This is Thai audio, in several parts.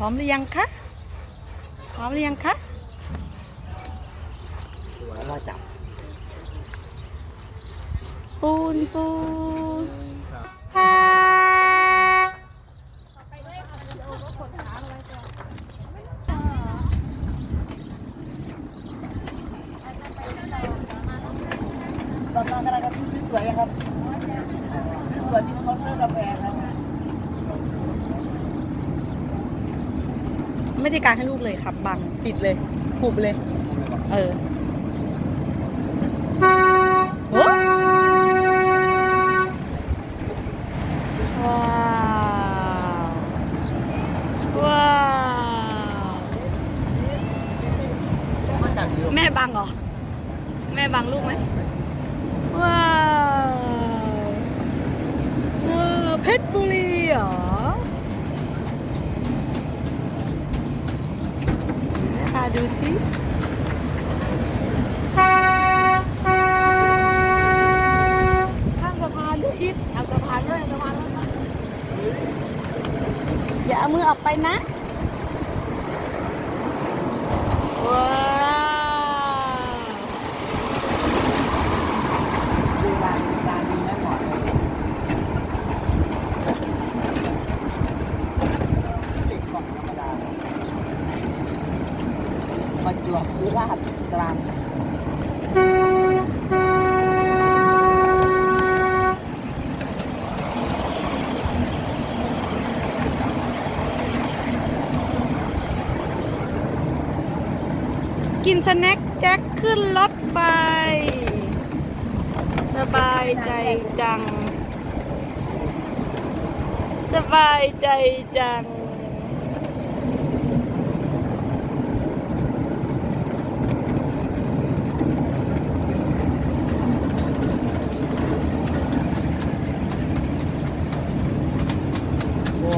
ร้อมหรือยังคะ พร้อมหรือยังคะแล้วเราจับ ปูนปูนตอนนั้นกำลังจะซื้อตั๋วยังครับซื้อตั๋วที่เคาน์เตอร์กาแฟครับ ไม่ได้การให้ลูกเลยครับ บังปิดเลยหุบเลย เออโอ้ว้าวว้าวแม่บังเหรอ แม่บังลูกไหมว้าวเพชรบุรีเหรอ ค่ะดูสิข้างสะพานด้วยอิดทำสะพานด้วยสะพานด้วยอย่าเอามือออกไปนะ ว้าว ดูลานลานดีแม่หมอนเลยเด็กของธรรมดาประจวบสุราษฎร์กลาง กินสแน็คแจ็คขึ้นรถไฟ สบายใจจัง สบายใจจัง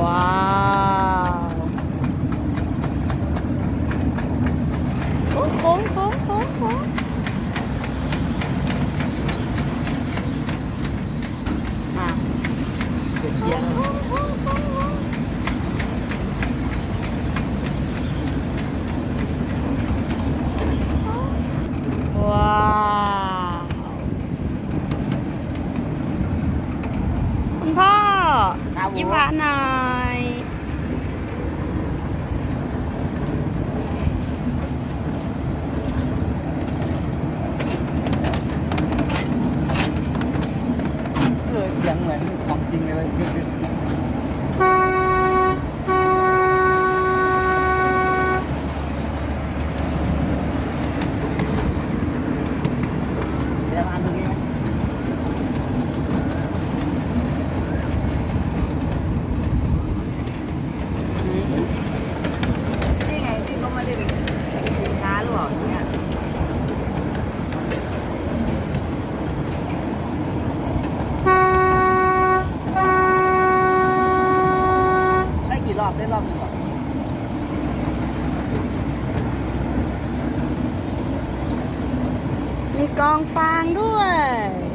ว้าวโอ้โค้งโค้งโค้งโค้งอะ เด็กเยี่ยม ว้าวคุณพ่อ ครับผม ยิ้มหวานหน่อย เออเสียงเหมือนของจริงเลย เดี๋ยวมาตรงนี้ไหมนี่ไงที่เขาไม่ได้เป็นสินค้าหรือเปล่าเนี่ยได้กี่ รอบก่อนมีกองฟางด้วย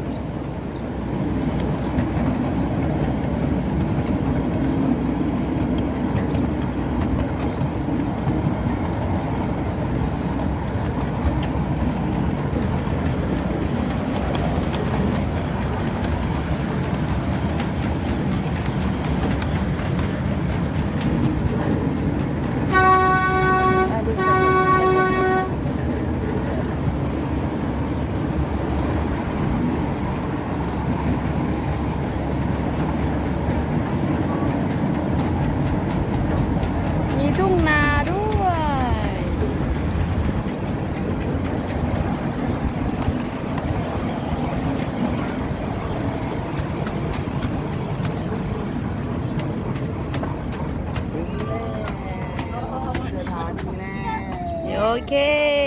Okay.